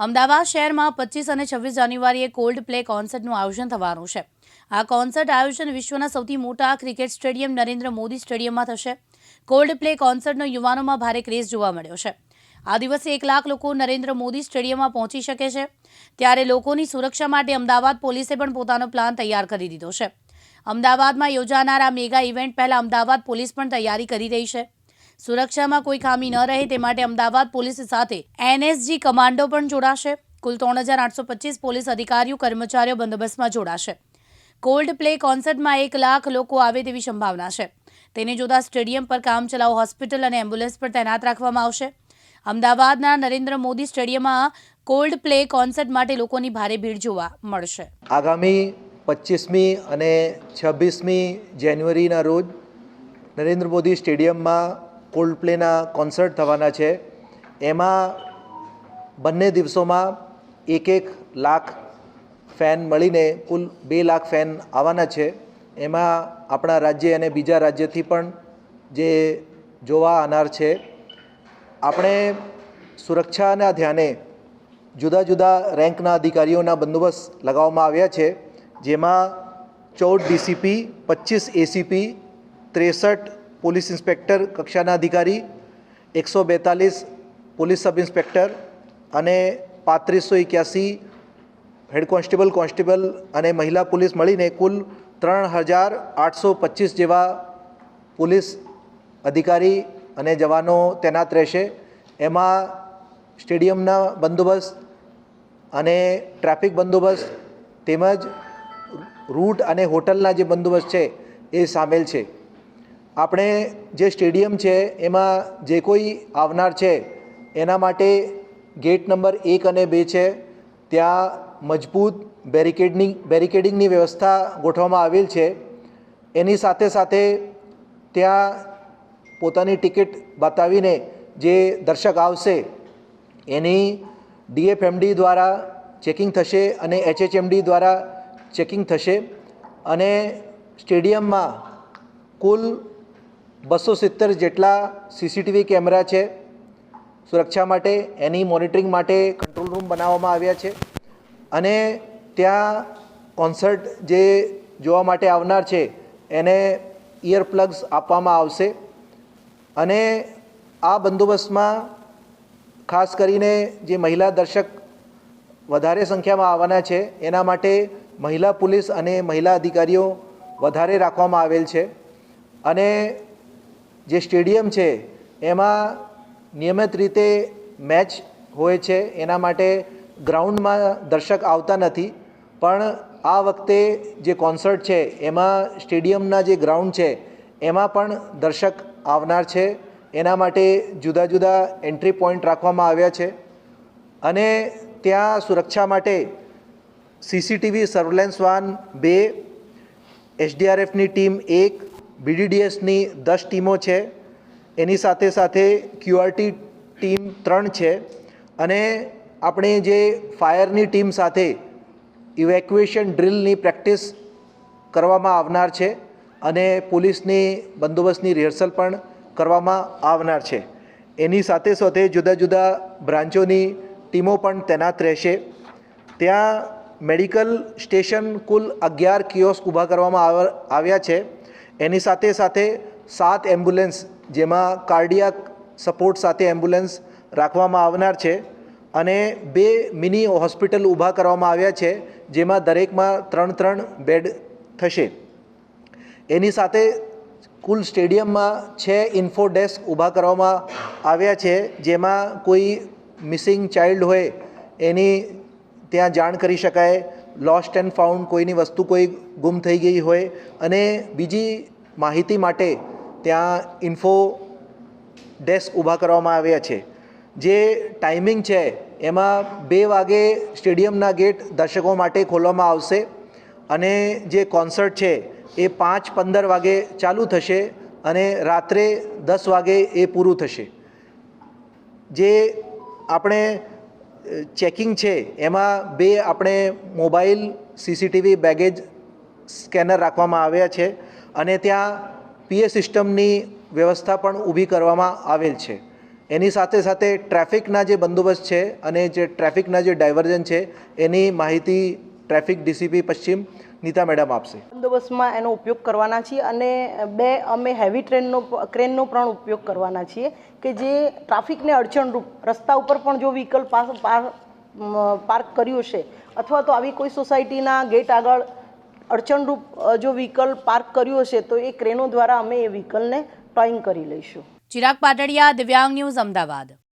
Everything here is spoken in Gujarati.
અમદાવાદ શહેરમાં પચીસ અને છવ્વીસ જાન્યુઆરીએ કોલ્ડ પ્લે કોન્સર્ટનું આયોજન થવાનું છે. આ કોન્સર્ટ આયોજન વિશ્વના સૌથી મોટા ક્રિકેટ સ્ટેડિયમ નરેન્દ્ર મોદી સ્ટેડિયમમાં થશે. કોલ્ડ પ્લે કોન્સર્ટનો યુવાનોમાં ભારે ક્રેઝ જોવા મળ્યો છે. આ દિવસે એક લાખ લોકો નરેન્દ્ર મોદી સ્ટેડિયમમાં પહોંચી શકે છે. ત્યારે લોકોની સુરક્ષા માટે અમદાવાદ પોલીસે પણ પોતાનો પ્લાન તૈયાર કરી દીધો છે. અમદાવાદમાં યોજાનાર આ મેગા ઇવેન્ટ પહેલા અમદાવાદ પોલીસ પણ તૈયારી કરી રહી છે. સુરક્ષામાં કોઈ ખામી ન રહે તે માટે અમદાવાદ પોલીસ સાથે એનએસજી કમાન્ડો પણ જોડાશે. કુલ ત્રણ હજાર આઠસો પચીસ પોલીસ અધિકારીઓ, કર્મચારીઓ બંદોબસ્તમાં જોડાશે. કોલ્ડ પ્લે કોન્સર્ટમાં એક લાખ લોકો આવે તેવી સંભાવના છે. તેને જોતા સ્ટેડિયમ પર કામચલાઉ હોસ્પિટલ અને એમ્બ્યુલન્સ પર તૈનાત રાખવામાં આવશે. અમદાવાદના નરેન્દ્ર મોદી સ્ટેડિયમમાં કોલ્ડ પ્લે કોન્સર્ટ માટે લોકોની ભારે ભીડ જોવા મળશે. આગામી પચીસમી અને છવ્વીસમી જાન્યુઆરીના રોજ નરેન્દ્ર મોદી સ્ટેડિયમમાં કોલ્ડ પ્લેના કોન્સર્ટ થવાના છે. એમાં બંને દિવસોમાં એક એક લાખ ફેન મળીને કુલ બે લાખ ફેન આવવાના છે. એમાં આપણા રાજ્ય અને બીજા રાજ્યથી પણ જે જોવા આવનાર છે. આપણે સુરક્ષાના ધ્યાને જુદા જુદા રેન્કના અધિકારીઓના બંદોબસ્ત લગાવવામાં આવ્યા છે. જેમાં ચૌદ ડીસીપી, પચીસ એસીપી, ત્રેસઠ પોલીસ ઇન્સ્પેક્ટર, કક્ષાના અધિકારી, એકસો બેતાલીસ પોલીસ સબ ઇન્સ્પેક્ટર અને પાંત્રીસો એક્યાસી હેડ કોન્સ્ટેબલ કોન્સ્ટેબલ અને મહિલા પોલીસ મળીને કુલ ત્રણ હજાર આઠસો પચીસ જેવા પોલીસ અધિકારી અને જવાનો તૈનાત રહેશે. એમાં સ્ટેડિયમના બંદોબસ્ત અને ટ્રાફિક બંદોબસ્ત તેમજ રૂટ અને હોટલના જે બંદોબસ્ત છે એ સામેલ છે. આપણે જે સ્ટેડિયમ છે, એમાં જે કોઈ આવનાર છે, એના માટે ગેટ નંબર એક અને બે છે. ત્યાં મજબૂત બેરિકેડની, બેરિકેડિંગની વ્યવસ્થા ગોઠવવામાં આવેલ છે. એની સાથે સાથે ત્યાં પોતાની ટિકિટ બતાવીને જે દર્શક આવશે, એની ડીએફએમડી દ્વારા ચેકિંગ થશે અને એચએચએમડી દ્વારા ચેકિંગ થશે. અને સ્ટેડિયમમાં કુલ બસો સિત્તેર જેટલા સીસીટીવી કેમેરા છે. સુરક્ષા માટે, એની મોનિટરિંગ માટે કંટ્રોલ રૂમ બનાવવામાં આવ્યા છે. અને ત્યાં કોન્સર્ટ જે જોવા માટે આવનાર છે, એને ઇયર પ્લગ્સ આપવામાં આવશે. અને આ બંદોબસ્તમાં ખાસ કરીને જે મહિલા દર્શક વધારે સંખ્યામાં આવવાના છે, એના માટે મહિલા પોલીસ અને મહિલા અધિકારીઓ વધારે રાખવામાં આવેલ છે. અને જે સ્ટેડિયમ છે, એમાં નિયમિત રીતે મેચ હોય છે, એના માટે ગ્રાઉન્ડમાં દર્શક આવતા નથી. પણ આ વખતે જે કોન્સર્ટ છે, એમાં સ્ટેડિયમના જે ગ્રાઉન્ડ છે, એમાં પણ દર્શક આવનાર છે. એના માટે જુદા જુદા એન્ટ્રી પોઈન્ટ રાખવામાં આવ્યા છે. અને ત્યાં સુરક્ષા માટે સીસીટીવી સર્વેલન્સ વાન બે એસડીઆરએફની ટીમ એક બીડીડીએસની દસ ટીમો છે. એની સાથે સાથે ક્યુઆરટી ટીમ ત્રણ છે. અને આપણે જે ફાયરની ટીમ સાથે ઇવેક્યુએશન ડ્રિલની પ્રેક્ટિસ કરવામાં આવનાર છે અને પોલીસની બંદોબસ્તની રિહર્સલ પણ કરવામાં આવનાર છે. એની સાથે સાથે જુદા જુદા બ્રાન્ચોની ટીમો પણ તૈનાત રહેશે. ત્યાં મેડિકલ સ્ટેશન કુલ અગિયાર કિયોસ્ક ઊભા કરવામાં આવ- આવ્યા છે. એની સાથે સાથે સાત એમ્બ્યુલન્સ જેમાં કાર્ડિયાક સપોર્ટ સાથે એમ્બ્યુલન્સ રાખવામાં આવનાર છે અને બે મિની હોસ્પિટલ ઊભા કરવામાં આવ્યા છે, જેમાં દરેકમાં ત્રણ ત્રણ બેડ થશે. એની સાથે કુલ સ્ટેડિયમમાં છે ઇન્ફો ડેસ્ક ઊભા કરવામાં આવ્યા છે, જેમાં કોઈ મિસિંગ ચાઇલ્ડ હોય એની ત્યાં જાણ કરી શકાય. લોસ્ટ એન્ડ ફાઉન્ડ કોઈની વસ્તુ કોઈ ગુમ થઈ ગઈ હોય અને બીજી માહિતી માટે ત્યાં ઇન્ફો ડેસ્ક ઊભા કરવામાં આવ્યા છે. જે ટાઈમિંગ છે એમાં બે વાગે સ્ટેડિયમના ગેટ દર્શકો માટે ખોલવામાં આવશે અને જે કોન્સર્ટ છે એ પાંચ પંદર વાગે ચાલુ થશે અને રાત્રે દસ વાગે એ પૂરું થશે. જે આપણે ચેકિંગ છે, એમાં બે આપણે મોબાઈલ, સીસીટીવી બેગેજ સ્કેનર રાખવામાં આવ્યા છે અને ત્યાં પીએ સિસ્ટમની વ્યવસ્થા પણ ઊભી કરવામાં આવેલ છે. એની સાથે સાથે ટ્રાફિકના જે બંદોબસ્ત છે અને જે ટ્રાફિકના જે ડાયવર્ઝન છે, એની માહિતી ટ્રાફિક ડીસીપી પશ્ચિમ નીતા મેડમ આપશે. બંદોબસ્તમાં એનો ઉપયોગ કરવાના છીએ અને બે અમે હેવી ટ્રેનનો ક્રેનનો પણ ઉપયોગ કરવાના છીએ કે જે ટ્રાફિકને અડચણરૂપ રસ્તા ઉપર પણ જો વ્હીકલ પાર્ક કર્યું છે અથવા તો આવી કોઈ સોસાયટીના ગેટ આગળ અડચણરૂપ જો વ્હીકલ પાર્ક કર્યું હશે તો એ ક્રેનો દ્વારા અમે એ વ્હીકલને ટોઈંગ કરી લઈશું. ચિરાગ પાટડિયા દિવ્યાંગ ન્યૂઝ અમદાવાદ.